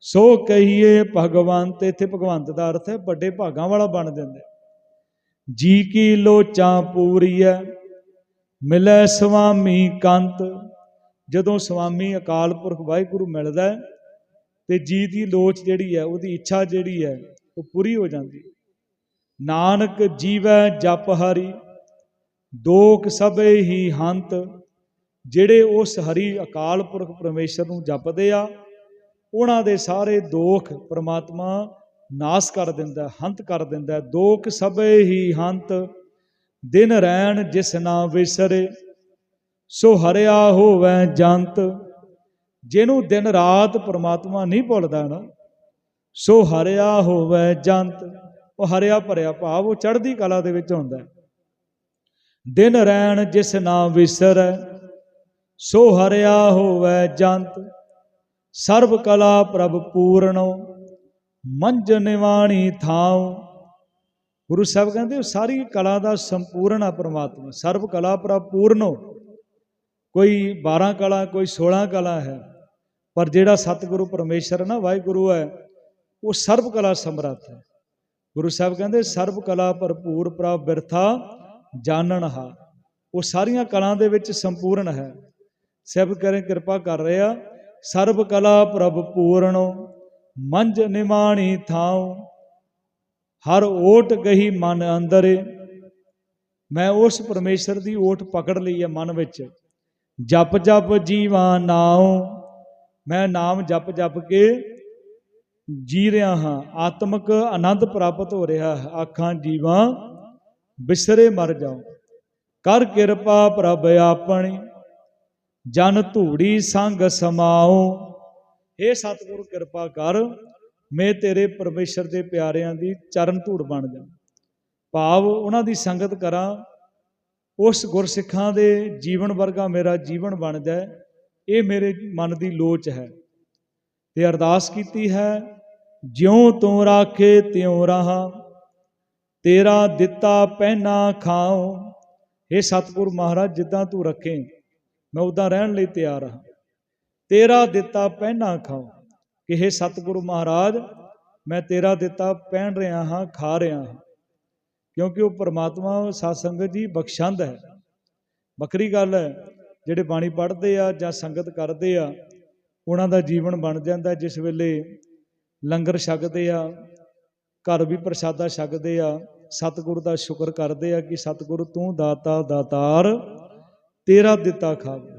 ਸੋ ਕਹੀਏ ਭਗਵੰਤ, ਇੱਥੇ ਭਗਵੰਤ ਦਾ ਅਰਥ ਹੈ ਵੱਡੇ ਭਾਗਾਂ ਵਾਲਾ ਬਣ ਜਾਂਦੇ। ਜੀ ਕੀ ਲੋਚਾਂ ਪੂਰੀਐ, ਮਿਲੈ ਸੁਆਮੀ ਕੰਤ। ਜਦੋਂ ਸੁਆਮੀ ਅਕਾਲ ਪੁਰਖ ਵਾਹਿਗੁਰੂ ਮਿਲਦਾ ਹੈ, ਤੇ ਜੀ ਦੀ ਲੋਚ ਜਿਹੜੀ ਹੈ, ਉਹਦੀ ਇੱਛਾ ਜਿਹੜੀ ਹੈ, ਉਹ ਪੂਰੀ ਹੋ ਜਾਂਦੀ ਹੈ। ਨਾਨਕ ਜੀਵੈ ਜਪ ਹਰੀ ਦੋਖ ਸਭੇ ਹੀ ਹੰਤ। ਜਿਹੜੇ ਉਸ ਹਰੀ ਅਕਾਲ ਪੁਰਖ ਪਰਮੇਸ਼ਰ ਨੂੰ ਜਪਦੇ ਆ, ਉਹਨਾਂ ਦੇ ਸਾਰੇ ਦੋਖ ਪ੍ਰਮਾਤਮਾ ਨਾਸ ਕਰ ਦਿੰਦਾ, ਹੰਤ ਕਰ ਦਿੰਦਾ। ਦੋਖ ਸਭੇ ਹੀ ਹੰਤ, ਦਿਨ ਰਹਿਣ ਜਿਸ ਨਾ ਵਿਸਰੇ, ਸੋ ਹਰਿਆ ਹੋਵੇ ਜੰਤ। ਜਿਹਨੂੰ ਦਿਨ ਰਾਤ ਪ੍ਰਮਾਤਮਾ ਨਹੀਂ ਭੁੱਲਦਾ ਨਾ, ਸੋ ਹਰਿਆ ਹੋਵੇ ਜੰਤ। ਉਹ ਹਰਿਆ ਭਰਿਆ ਭਾਵ ਉਹ ਚੜ੍ਹਦੀ ਕਲਾ ਦੇ ਵਿੱਚ ਹੁੰਦਾ ਦਿਨ ਰਹਿਣ ਜਿਸ ਨਾ ਵਿਸਰੈ ਸੋ ਹਰਿਆ ਹੋਵੇ ਜੰਤ, ਸਰਬ ਕਲਾ ਪ੍ਰਭ ਪੂਰਣੋ ਮੰਜ ਨਿਵਾਣੀ ਥਾਉ। ਗੁਰੂ ਸਾਹਿਬ ਕਹਿੰਦੇ, ਉਹ ਸਾਰੀ ਕਲਾ ਦਾ ਸੰਪੂਰਨ ਆ ਪ੍ਰਮਾਤਮਾ, ਸਰਬ ਕਲਾ ਪ੍ਰਭ ਪੂਰਨੋ। ਕੋਈ 12 ਕਲਾ, ਕੋਈ 16 ਕਲਾ ਹੈ, ਪਰ ਜਿਹੜਾ ਸਤਿਗੁਰੂ ਪਰਮੇਸ਼ਰ ਨਾ, ਵਾਹਿਗੁਰੂ ਹੈ, ਉਹ ਸਰਬ ਕਲਾ ਸਮਰੱਥ ਹੈ। ਗੁਰੂ ਸਾਹਿਬ ਕਹਿੰਦੇ, ਸਰਬ ਕਲਾ ਭਰਪੂਰ ਪ੍ਰਭ ਬਿਰਥਾ ਜਾਣਨ ਹਾ ਉਹ ਸਾਰੀਆਂ ਕਲਾਂ ਦੇ ਵਿੱਚ ਸੰਪੂਰਨ ਹੈ। ਸਭ ਕਰੇ, ਕਿਰਪਾ ਕਰ ਰਿਹਾ। ਸਰਬ ਕਲਾ ਪ੍ਰਭ ਪੂਰਣੋ ਮੰਜ ਨਿਮਾਣੀ ਥਾਉ। ਹਰ ਓਟ ਗਹੀ ਮਨ ਅੰਦਰੇ। ਮੈਂ ਉਸ ਪਰਮੇਸ਼ਰ ਦੀ ਓਟ ਪਕੜ ਲਈ ਹੈ ਮਨ ਵਿੱਚ। ਜਪ ਜਪ ਜੀਵਾ ਨਾਉ। ਮੈਂ ਨਾਮ ਜਪ ਜਪ ਕੇ ਜੀ ਰਿਹਾ ਹਾਂ। ਆਤਮਿਕ ਆਨੰਦ ਪ੍ਰਾਪਤ ਹੋ ਰਿਹਾ ਹੈ। ਆਖਾਂ, ਜੀਵਾਂ, ਬਿਸਰੇ ਮਰ ਜਾਓ ਕਰ ਕਿਰਪਾ ਪ੍ਰਭ ਆਪਣੀ। ਜਨ ਧੂੜੀ ਸੰਗ ਸਮਾਓ ਇਹ ਸਤਿਗੁਰ, ਕਿਰਪਾ ਕਰ, ਮੈਂ ਤੇਰੇ ਪਰਮੇਸ਼ਰ ਦੇ ਪਿਆਰਿਆਂ ਦੀ ਚਰਨ ਧੂੜ ਬਣ ਜਾ। ਭਾਵ ਉਹਨਾਂ ਦੀ ਸੰਗਤ ਕਰਾਂ, ਉਸ ਗੁਰਸਿੱਖਾਂ ਦੇ ਜੀਵਨ ਵਰਗਾ ਮੇਰਾ ਜੀਵਨ ਬਣ ਜਾਏ, ਇਹ ਮੇਰੇ ਮਨ ਦੀ ਲੋਚ ਹੈ। ਤੇ ਅਰਦਾਸ ਕੀਤੀ ਹੈ, ਜਿਉ ਤੂੰ ਰਾਖੇ ਤਿਉ ਰਹਾ, ਤੇਰਾ ਦਿੱਤਾ ਪਹਿਨਾ ਖਾਓ ਇਹ ਸਤਿਗੁਰ ਮਹਾਰਾਜ, ਜਿੱਦਾਂ ਤੂੰ ਰੱਖੇ ਮੈਂ ਉਦਾਂ ਰਹਿਣ ਲਈ ਤਿਆਰ ਹਾਂ। ਤੇਰਾ ਦਿੱਤਾ ਪਹਿਨਾ ਖਾਓ ਕਿ ਇਹ ਸਤਿਗੁਰੂ ਮਹਾਰਾਜ, ਮੈਂ ਤੇਰਾ ਦਿੱਤਾ ਪਹਿਨ ਰਿਹਾ ਹਾਂ, ਖਾ ਰਿਹਾ ਹਾਂ। ਕਿਉਂਕਿ ਉਹ ਪਰਮਾਤਮਾ ਸਾਧ ਸੰਗਤ ਜੀ ਬਖਸ਼ੰਦ ਹੈ। ਵੱਖਰੀ ਗੱਲ ਹੈ, ਜਿਹੜੇ ਬਾਣੀ ਪੜ੍ਹਦੇ ਆ ਜਾਂ ਸੰਗਤ ਕਰਦੇ ਆ, ਉਹਨਾਂ ਦਾ ਜੀਵਨ ਬਣ ਜਾਂਦਾ ਜਿਸ ਵੇਲੇ ਲੰਗਰ ਛਕਦੇ ਆ, ਘਰ ਵੀ ਪ੍ਰਸ਼ਾਦਾ ਛਕਦੇ ਆ, ਸਤਿਗੁਰੂ ਦਾ ਸ਼ੁਕਰ ਕਰਦੇ ਆ ਕਿ ਸਤਿਗੁਰੂ ਤੂੰ ਦਾਤਾ, ਦਾਤਾਰ ਤੇਰਾ ਦਿੱਤਾ ਖਾਵੇ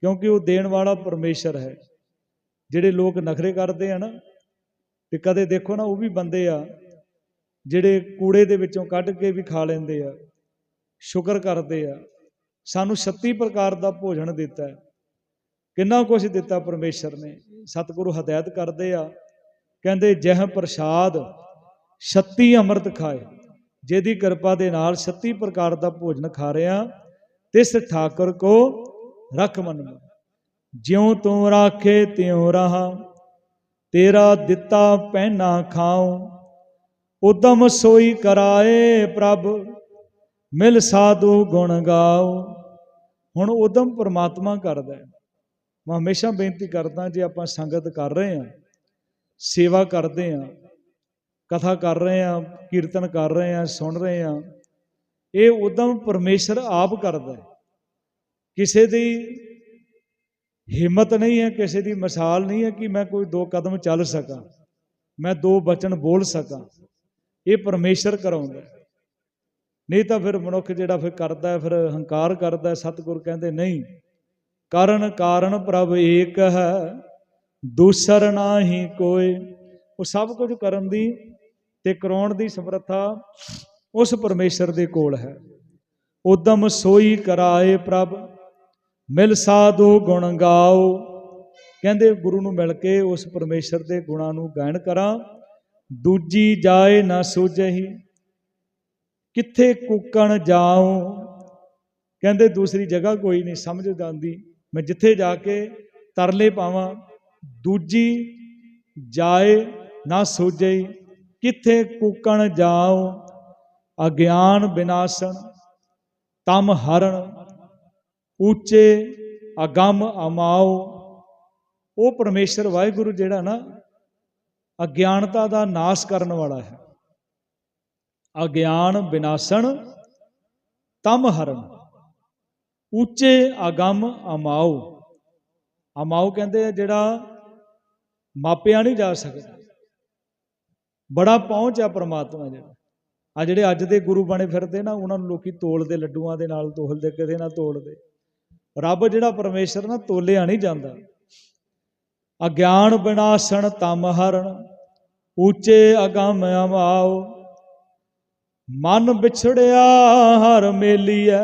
ਕਿਉਂਕਿ ਉਹ ਦੇਣ ਵਾਲਾ ਪਰਮੇਸ਼ਰ ਹੈ। ਜਿਹੜੇ ਲੋਕ ਨਖਰੇ ਕਰਦੇ ਆ ਨਾ, ਤੇ ਕਦੇ ਦੇਖੋ ਨਾ ਉਹ ਵੀ ਬੰਦੇ ਆ, ਜਿਹੜੇ ਕੂੜੇ ਦੇ ਵਿੱਚੋਂ ਕੱਢ ਕੇ ਵੀ ਖਾ ਲੈਂਦੇ ਆ, ਸ਼ੁਕਰ ਕਰਦੇ ਆ। ਸਾਨੂੰ 36 ਪ੍ਰਕਾਰ ਦਾ ਭੋਜਨ ਦਿੱਤਾ ਹੈ। ਕਿੰਨਾ ਕੁਝ ਦਿੱਤਾ ਪਰਮੇਸ਼ਰ ਨੇ। ਸਤਿਗੁਰੂ ਹਦਾਇਤ ਕਰਦੇ ਆ, ਕਹਿੰਦੇ, ਜਹ ਪ੍ਰਸਾਦ 36 ਅੰਮ੍ਰਿਤ ਖਾਏ। ਜਿਹਦੀ ਕਿਰਪਾ ਦੇ ਨਾਲ 36 ਪ੍ਰਕਾਰ ਦਾ ਭੋਜਨ ਖਾ ਰਿਆ ਤਿਸ ਠਾਕੁਰ ਕੋ ਰਖ ਮਨ ਮਨ ਜਿਉ ਤੂੰ ਰਾਖੇ ਤਿਉ ਰਹਾ, ਤੇਰਾ ਦਿੱਤਾ ਪਹਿਨਾ ਖਾਉ। ਉਦਮ ਸੋਈ ਕਰਾਏ ਪ੍ਰਭ, ਮਿਲ ਸਾਧੂ ਗੁਣ ਗਾਓ ਹੁਣ ਉਦਮ ਪ੍ਰਮਾਤਮਾ ਕਰਦਾ ਹੈ। ਮੈਂ ਹਮੇਸ਼ਾ ਬੇਨਤੀ ਕਰਦਾ, ਜੇ ਆਪਾਂ ਸੰਗਤ ਕਰ ਰਹੇ ਹਾਂ, ਸੇਵਾ ਕਰਦੇ ਹਾਂ, ਕਥਾ ਕਰ ਰਹੇ ਹਾਂ, ਕੀਰਤਨ ਕਰ ਰਹੇ ਹਾਂ, ਸੁਣ ਰਹੇ ਹਾਂ ਇਹ ਉਦਮ ਪਰਮੇਸ਼ਰ ਆਪ ਕਰਦਾ ਹੈ। ਕਿਸੇ ਦੀ ਹਿੰਮਤ ਨਹੀਂ ਹੈ, ਕਿਸੇ ਦੀ ਮਿਸਾਲ ਨਹੀਂ ਹੈ ਕਿ ਮੈਂ ਕੋਈ ਦੋ ਕਦਮ ਚੱਲ ਸਕਾਂ, ਮੈਂ ਦੋ ਬਚਨ ਬੋਲ ਸਕਾਂ। ਇਹ ਪਰਮੇਸ਼ਰ ਕਰਾਉਂਦਾ ਨਹੀਂ ਤਾਂ ਫਿਰ ਮਨੁੱਖ ਜਿਹੜਾ ਫਿਰ ਕਰਦਾ ਫਿਰ ਹੰਕਾਰ ਕਰਦਾ ਸਤਿਗੁਰ ਕਹਿੰਦੇ ਨਹੀਂ। ਕਰਨ ਕਾਰਨ ਪ੍ਰਭ ਏਕ ਹੈ, ਦੂਸਰ ਨਾਹੀ ਕੋਈ ਉਹ ਸਭ ਕੁਝ ਕਰਨ ਦੀ ਤੇ ਕਰਾਉਣ ਦੀ ਸਮਰੱਥਾ ਉਸ ਪਰਮੇਸ਼ਰ ਦੇ ਕੋਲ ਹੈ। ਉਦਮ ਸੋਈ ਕਰਾਏ ਪ੍ਰਭ, ਮਿਲ ਸਾਧੂ ਗੁਣ ਗਾਓ। ਕਹਿੰਦੇ ਗੁਰੂ ਨੂੰ ਮਿਲ ਕੇ ਉਸ ਪਰਮੇਸ਼ਰ ਦੇ ਗੁਣਾਂ ਨੂੰ ਗਾਇਨ ਕਰਾਂ। ਦੂਜੀ ਜਾਏ ਨਾ ਸੂਝਹੀ, ਕਿੱਥੇ ਕੂਕਣ ਜਾਉ। ਕਹਿੰਦੇ ਦੂਸਰੀ ਜਗ੍ਹਾ ਕੋਈ ਨਹੀਂ, ਸਮਝ ਜਾਂਦੀ। ਮੈਂ ਜਿੱਥੇ ਜਾ ਕੇ ਤਰਲੇ ਪਾਵਾਂ, ਦੂਜੀ ਜਾਏ ਨਾ ਸੋਝਈ ਕਿੱਥੇ ਕੂਕਣ ਜਾਉ। ਅਗਿਆਨ ਬਿਨਾਸਣ, ਤਮ ਹਰਣ ਉੱਚੇ ਅਗੰਮ ਅਮਾਓ ਉਹ ਪਰਮੇਸ਼ਰ ਵਾਹਿਗੁਰੂ ਜਿਹੜਾ ਨਾ, ਅਗਿਆਨਤਾ ਦਾ ਨਾਸ਼ ਕਰਨ ਵਾਲਾ ਹੈ। ਅਗਿਆਨ ਬਿਨਾਸਣ, ਤਮ ਹਰਨ ਉੱਚੇ ਅਗੰਮ ਅਮਾਓ ਅਮਾਓ ਕਹਿੰਦੇ ਆ ਜਿਹੜਾ ਮਾਪਿਆ ਨਹੀਂ ਜਾ ਸਕਦਾ। ਬੜਾ ਪਹੁੰਚ ਆ ਪ੍ਰਮਾਤਮਾ ਜਿਹੜਾ। ਆ ਜਿਹੜੇ ਅੱਜ ਦੇ ਗੁਰੂ ਬਣੇ ਫਿਰਦੇ ਨਾ, ਉਹਨਾਂ ਨੂੰ ਲੋਕੀ ਤੋਲਦੇ ਲੱਡੂਆਂ ਦੇ ਨਾਲ ਤੋਲਦੇ ਕਿਤੇ ਨਾ ਤੋਲਦੇ ਰੱਬ ਜਿਹੜਾ ਪਰਮੇਸ਼ਰ ਨਾ, ਤੋਲਿਆ ਨਹੀਂ ਜਾਂਦਾ। ਅਗਿਆਨ ਬਿਨਾਸਣ ਤਮ ਹਰਨ, ਉੱਚੇ ਅਗੰਮ ਅਮਾਓ ਮਨ ਵਿਛੜਿਆ ਹਰ ਮੇਲੀਐ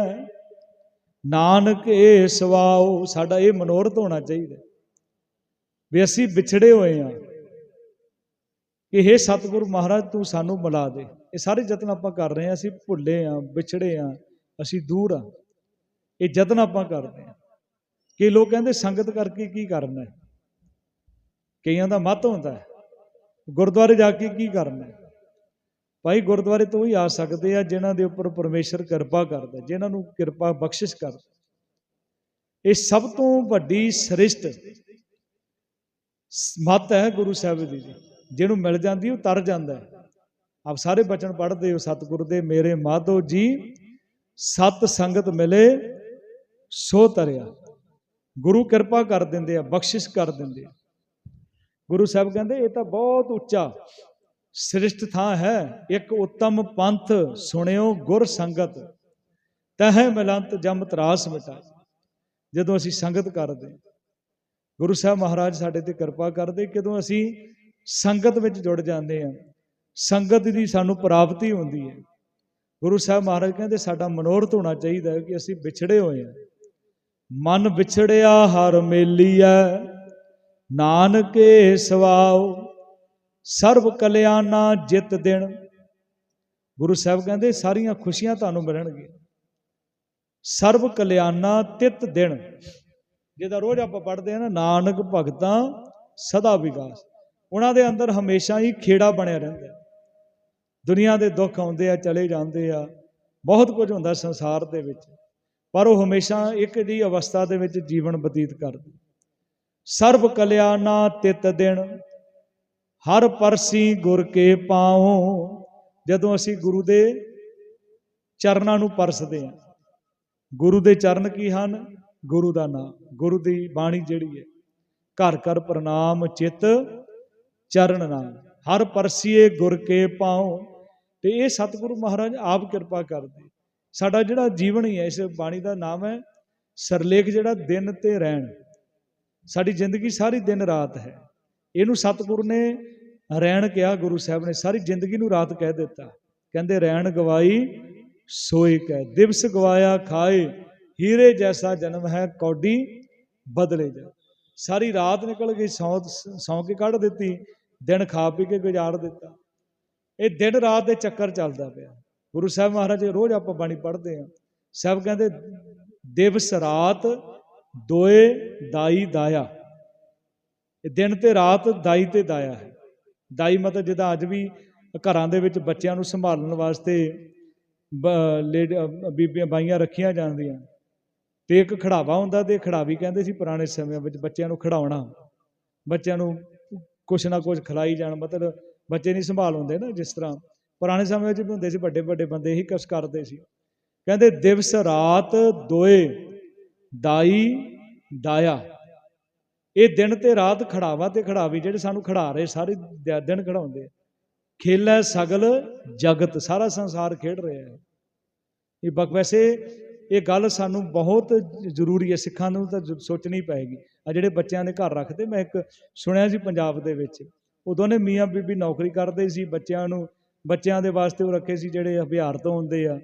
ਨਾਨਕ ਏ ਸਵਾਓ ਸਾਡਾ ਇਹ ਮਨੋਰਥ ਹੋਣਾ ਚਾਹੀਦਾ ਵੀ ਅਸੀਂ ਵਿਛੜੇ ਹੋਏ ਆ ਕਿ ਇਹ ਸਤਿਗੁਰੂ ਮਹਾਰਾਜ, ਤੂੰ ਸਾਨੂੰ ਮਿਲਾ ਦੇ। ਇਹ ਸਾਰੇ ਯਤਨ ਆਪਾਂ ਕਰ ਰਹੇ ਆ ਅਸੀਂ ਭੁੱਲੇ ਆ ਵਿਛੜੇ ਆ ਅਸੀਂ ਦੂਰ ਆ ਇਹ ਯਤਨ ਆਪਾਂ ਕਰਦੇ ਆ ਕਿ ਲੋਕ ਕਹਿੰਦੇ ਸੰਗਤ ਕਰਕੇ ਕੀ ਕਰਨਾ ਹੈ? ਕਈਆਂ ਦਾ ਮਤ ਹੁੰਦਾ ਹੈ, ਗੁਰਦੁਆਰੇ ਜਾ ਕੇ ਕੀ ਕਰਨਾ ਹੈ? ਭਾਈ, ਗੁਰਦੁਆਰੇ ਤੋਂ ਹੀ ਆ ਸਕਦੇ ਆ ਜਿਨ੍ਹਾਂ ਦੇ ਉੱਪਰ ਪਰਮੇਸ਼ਰ ਕਿਰਪਾ ਕਰਦਾ, ਜਿਨ੍ਹਾਂ ਨੂੰ ਕਿਰਪਾ ਬਖਸ਼ਿਸ਼ ਕਰਦਾ। ਇਹ ਸਭ ਤੋਂ ਵੱਡੀ ਸ੍ਰਿਸ਼ਟ ਮਤ ਹੈ ਗੁਰੂ ਸਾਹਿਬ ਦੀ। ਜੀ ਜਿਹਨੂੰ ਮਿਲ ਜਾਂਦੀ ਉਹ ਤਰ ਜਾਂਦਾ ਹੈ। ਆਪ ਸਾਰੇ ਬਚਨ ਪੜ੍ਹਦੇ ਹੋ, ਸਤਿਗੁਰ ਦੇ ਮੇਰੇ ਮਾਧੋ ਜੀ, ਸਤ ਸੰਗਤ ਮਿਲੇ, ਸੋ ਤਰਿਆ। ਗੁਰੂ ਕਿਰਪਾ ਕਰ ਦਿੰਦੇ ਆ, ਬਖਸ਼ਿਸ਼ ਕਰ ਦਿੰਦੇ ਆ। ਗੁਰੂ ਸਾਹਿਬ ਕਹਿੰਦੇ, ਇਹ ਤਾਂ ਬਹੁਤ ਉੱਚਾ, ਸ੍ਰਿਸ਼ਟ ਥਾਂ ਹੈ। ਇੱਕ ਉੱਤਮ ਪੰਥ ਸੁਣਿਓ ਗੁਰ ਸੰਗਤ, ਤਹਿ ਮਿਲੰਤ ਜਮ ਤਰਾਸ ਮਿਟਾ ਜਦੋਂ ਅਸੀਂ ਸੰਗਤ ਕਰਦੇ ਗੁਰੂ ਸਾਹਿਬ ਮਹਾਰਾਜ ਸਾਡੇ ਤੇ ਕਿਰਪਾ ਕਰਦੇ ਜਦੋਂ ਅਸੀਂ ਸੰਗਤ ਵਿੱਚ ਜੁੜ ਜਾਂਦੇ ਹਾਂ ਸੰਗਤ ਦੀ ਸਾਨੂੰ ਪ੍ਰਾਪਤੀ ਹੁੰਦੀ ਹੈ। ਗੁਰੂ ਸਾਹਿਬ ਮਹਾਰਾਜ ਕਹਿੰਦੇ, ਸਾਡਾ ਮਨੋਰਥ ਹੋਣਾ ਚਾਹੀਦਾ ਹੈ ਕਿ ਅਸੀਂ ਵਿਛੜੇ ਹੋਏ ਹਾਂ। ਮਨ ਵਿਛੜਿਆ, ਹਰ ਮੇਲੀਐ। ਨਾਨਕੇ ਸਵਾਉ ਸਰਬ ਕਲਿਆਣਾ ਜਿਤ ਦਿਨ। ਗੁਰੂ ਸਾਹਿਬ ਕਹਿੰਦੇ, ਸਾਰੀਆਂ ਖੁਸ਼ੀਆਂ ਤੁਹਾਨੂੰ ਮਿਲਣਗੀਆਂ। ਸਰਬ ਕਲਿਆਣਾ ਤਿਤ ਦਿਨ। ਜਿਹਦਾ ਰੋਜ਼ ਆਪਾਂ ਪੜ੍ਹਦੇ ਆ ਨਾ, ਨਾਨਕ ਭਗਤਾਂ ਸਦਾ ਵਿਗਾਸ। ਉਹਨਾਂ ਦੇ ਅੰਦਰ ਹਮੇਸ਼ਾ ਹੀ ਖੇੜਾ ਬਣਿਆ ਰਹਿੰਦਾ ਦੁਨੀਆ ਦੇ ਦੁੱਖ ਆਉਂਦੇ ਆ, ਚਲੇ ਜਾਂਦੇ ਆ, ਬਹੁਤ ਕੁਝ ਹੁੰਦਾ ਸੰਸਾਰ ਦੇ ਵਿੱਚ, ਪਰ ਉਹ ਹਮੇਸ਼ਾ ਇੱਕ ਜਿਹੀ ਅਵਸਥਾ ਦੇ ਵਿੱਚ ਜੀਵਨ ਬਤੀਤ ਕਰਦੇ। ਸਰਬ ਕਲਿਆਣਾ ਤਿਤ ਦਿਨ, ਹਰ ਪਰਸੀ ਗੁਰ ਕੇ ਪਾਉ, ਜਦੋਂ ਅਸੀਂ ਗੁਰੂ ਦੇ ਚਰਨਾਂ ਨੂੰ ਪਰਸਦੇ ਹਾਂ। ਗੁਰੂ ਦੇ ਚਰਨ ਕੀ ਹਨ? ਗੁਰੂ ਦਾ ਨਾਮ, ਗੁਰੂ ਦੀ ਬਾਣੀ ਜਿਹੜੀ ਹੈ। ਘਰ ਘਰ ਪ੍ਰਣਾਮ ਚਿਤ ਚਰਨ ਨਾਮ, ਹਰ ਪਰਸੀਏ ਗੁਰ ਕੇ ਪਾਉ। ਤੇ ਇਹ ਸਤਿਗੁਰੂ ਮਹਾਰਾਜ ਆਪ ਕਿਰਪਾ ਕਰਦੇ। ਸਾਡਾ ਜਿਹੜਾ ਜੀਵਨ ਹੀ ਹੈ, ਇਸ ਬਾਣੀ ਦਾ ਨਾਮ ਹੈ ਸਰਲੇਖ ਜਿਹੜਾ ਦਿਨ ਤੇ ਰਹਿਣ। ਸਾਡੀ ਜ਼ਿੰਦਗੀ ਸਾਰੀ ਦਿਨ ਰਾਤ ਹੈ। ਇਹਨੂੰ ਸਤਿਗੁਰ ਨੇ ਰਹਿਣ ਕਿਹਾ, ਗੁਰੂ ਸਾਹਿਬ ਨੇ ਸਾਰੀ ਜ਼ਿੰਦਗੀ ਨੂੰ ਰਾਤ ਕਹਿ ਦਿੱਤਾ। ਕਹਿੰਦੇ, ਰਹਿਣ ਗਵਾਈ ਸੋਏ ਕਹਿ। ਦਿਵਸ ਗਵਾਇਆ ਖਾਏ, ਹੀਰੇ ਜੈਸਾ ਜਨਮ ਹੈ, ਕੌਡੀ ਬਦਲੇ ਜਾ। ਸਾਰੀ ਰਾਤ ਨਿਕਲ ਗਈ ਸੌਂ ਸੌਂ ਕੇ ਕੱਢ ਦਿੱਤੀ, ਦਿਨ ਖਾ ਪੀ ਕੇ ਗੁਜ਼ਾਰ ਦਿੱਤਾ। ਇਹ ਦਿਨ ਰਾਤ ਦੇ ਚੱਕਰ ਚੱਲਦਾ ਪਿਆ। ਗੁਰੂ ਸਾਹਿਬ ਮਹਾਰਾਜ, ਰੋਜ਼ ਆਪਾਂ ਬਾਣੀ ਪੜ੍ਹਦੇ ਆ ਸਾਹਿਬ ਕਹਿੰਦੇ, ਦਿਵਸ ਰਾਤ ਦੋਏ ਦਾਈ ਦਾਇਆ। ਇਹ ਦਿਨ ਤੇ ਰਾਤ ਦਾਈ ਤੇ ਦਾਇਆ ਹੈ। ਦਾਈ ਮਤਲਬ ਜਿਹਦਾ ਅੱਜ ਵੀ ਘਰਾਂ ਦੇ ਵਿੱਚ ਬੱਚਿਆਂ ਨੂੰ ਸੰਭਾਲਣ ਵਾਸਤੇ ਬ- ਲੇਡ- ਬੀਬੀਆਂ ਬਾਈਆਂ ਰੱਖੀਆਂ ਜਾਂਦੀਆਂ। ਤੇ ਇੱਕ ਖੜਾਵਾ ਹੁੰਦਾ ਤੇ ਖੜਾਵੀ ਕਹਿੰਦੇ ਸੀ ਪੁਰਾਣੇ ਸਮਿਆਂ ਵਿੱਚ ਬੱਚਿਆਂ ਨੂੰ ਖੜਾਉਣਾ। ਬੱਚਿਆਂ ਨੂੰ ਕੁਛ ਨਾ ਕੁਛ ਖਿਲਾਈ ਜਾਣ, ਮਤਲਬ ਬੱਚੇ ਨਹੀਂ ਸੰਭਾਲ ਹੁੰਦੇ ਨਾ ਜਿਸ ਤਰ੍ਹਾਂ। ਪੁਰਾਣੇ ਸਮੇਂ ਵਿੱਚ ਵੀ ਹੁੰਦੇ ਸੀ, ਵੱਡੇ ਵੱਡੇ ਬੰਦੇ ਹੀ ਕਸ਼ ਕਰਦੇ ਸੀ। ਕਹਿੰਦੇ, ਦਿਵਸ ਰਾਤ ਦੋਏ, ਦਾਈ, ਦਾਇਆ। ਇਹ ਦਿਨ ਤੇ ਰਾਤ ਖੜਾਵਾ ਤੇ ਖੜਾਵੀ, ਜਿਹੜੇ ਸਾਨੂੰ ਖੜਾ ਰਹੇ, ਸਾਰੇ ਦਿਨ ਖੜਾਉਂਦੇ ਆ। ਖੇਲੈ ਸਗਲ ਜਗਤ, ਸਾਰਾ ਸੰਸਾਰ ਖੇਡ ਰਿਹਾ ਹੈ। ਇਹ ਬਕ, ਵੈਸੇ ਇਹ ਗੱਲ ਸਾਨੂੰ ਬਹੁਤ ਜ਼ਰੂਰੀ ਹੈ, ਸਿੱਖਾਂ ਨੂੰ ਤਾਂ ਸੋਚਣੀ ਪਏਗੀ। ਆ ਜਿਹੜੇ ਬੱਚਿਆਂ ਦੇ ਘਰ ਰੱਖਦੇ, ਮੈਂ ਇੱਕ ਸੁਣਿਆ ਸੀ ਪੰਜਾਬ ਦੇ ਵਿੱਚ। ਉਦੋਂ ਨੇ ਮੀਆਂ ਬੀਬੀ ਨੌਕਰੀ ਕਰਦੇ ਸੀ ਬੱਚਿਆਂ ਨੂੰ, ਬੱਚਿਆਂ ਦੇ ਵਾਸਤੇ ਉਹ ਰੱਖੇ ਸੀ ਜਿਹੜੇ ਬਿਹਾਰ ਤੋਂ ਆਉਂਦੇ ਆ।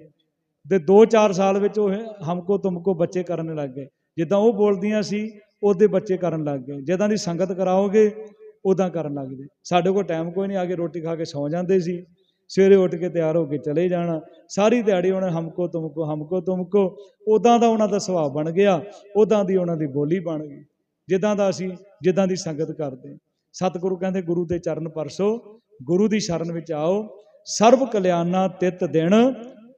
ਤੇ 2-4 ਸਾਲ ਵਿੱਚ ਉਹ ਹਮਕੋ ਤੁਮਕੋ ਬੱਚੇ ਕਰਨ ਲੱਗ ਗਏ। ਜਿੱਦਾਂ ਉਹ ਬੋਲਦੀਆਂ ਸੀ, ਉਹਦੇ ਬੱਚੇ ਕਰਨ ਲੱਗ ਗਏ। ਜਿੱਦਾਂ ਦੀ ਸੰਗਤ ਕਰਾਓਗੇ ਉਦਾਂ ਕਰਨ ਲੱਗ ਗਏ। ਸਾਡੇ ਕੋਲ ਟਾਈਮ ਕੋਈ ਨਹੀਂ, ਆ ਕੇ ਰੋਟੀ ਖਾ ਕੇ ਸੌਂ ਜਾਂਦੇ ਸੀ। ਸਵੇਰੇ ਉੱਠ ਕੇ ਤਿਆਰ ਹੋ ਕੇ ਚਲੇ ਜਾਣਾ। ਸਾਰੀ ਦਿਹਾੜੀ ਉਹਨਾਂ ਹਮਕੋ ਤੁਮਕੋ ਹਮਕੋ ਤੁਮਕੋ ਉਦਾਂ ਦਾ ਉਹਨਾਂ ਦਾ ਸੁਭਾਅ ਬਣ ਗਿਆ। ਉਦਾਂ ਦੀ ਉਹਨਾਂ ਦੀ ਬੋਲੀ ਬਣ ਗਈ। ਜਿੱਦਾਂ ਦਾ ਅਸੀਂ, ਜਿੱਦਾਂ ਦੀ ਸੰਗਤ ਕਰਦੇ। ਸਤਿਗੁਰੂ ਕਹਿੰਦੇ, ਗੁਰੂ ਦੇ ਚਰਨ ਪਰਸੋ, ਗੁਰੂ ਦੀ ਸ਼ਰਨ ਵਿੱਚ ਆਓ। ਸਰਬ ਕਲਿਆਣਾ ਤਿਤ ਦਿਨ,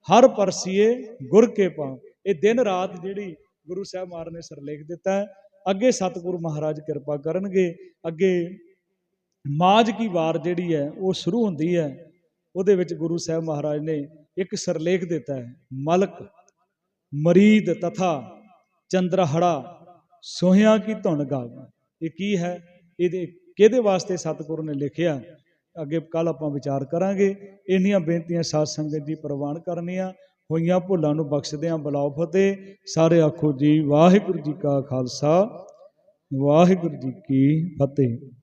ਹਰ ਪਰਸੀਏ ਗੁਰ ਕੇ ਪਾਉ। ਇਹ ਦਿਨ ਰਾਤ ਜਿਹੜੀ ਗੁਰੂ ਸਾਹਿਬ ਮਹਾਰਾਜ ਨੇ ਸਿਰਲੇਖ ਦਿੱਤਾ ਹੈ, ਅੱਗੇ ਸਤਿਗੁਰੂ ਮਹਾਰਾਜ ਕਿਰਪਾ ਕਰਨਗੇ, ਅੱਗੇ ਮਾਝ ਕੀ ਵਾਰ ਜਿਹੜੀ ਹੈ, ਉਹ ਸ਼ੁਰੂ ਹੁੰਦੀ ਹੈ, ਉਹਦੇ ਵਿੱਚ ਗੁਰੂ ਸਾਹਿਬ ਮਹਾਰਾਜ ਨੇ ਇੱਕ ਸਿਰਲੇਖ ਦਿੱਤਾ ਹੈ, ਮਲਕ, ਮਰੀਦ ਤਥਾ, ਚੰਦਰਹੜਾ, ਸੋਹਿਆਂ ਕੀ ਧੁਨ ਗਾਵਾ। ਇਹ ਕੀ ਹੈ? ਇਹਦੇ ਕਿਹਦੇ ਵਾਸਤੇ ਸਤਿਗੁਰੂ ਨੇ ਲਿਖਿਆ? ਅੱਗੇ ਕੱਲ ਆਪਾਂ ਵਿਚਾਰ ਕਰਾਂਗੇ। ਇੰਨੀਆਂ ਬੇਨਤੀਆਂ ਸਾਧ ਸੰਗਤ ਜੀ ਪ੍ਰਵਾਨ ਕਰਨੀਆਂ। ਹੋਈਆਂ ਭੁੱਲਾਂ ਨੂੰ ਬਖਸ਼ਦਿਆਂ ਬਲਾਉ ਫਤਿਹ। ਸਾਰੇ ਆਖੋ ਜੀ, ਵਾਹਿਗੁਰੂ ਜੀ ਕਾ ਖਾਲਸਾ, ਵਾਹਿਗੁਰੂ ਜੀ ਕੀ ਫਤਿਹ।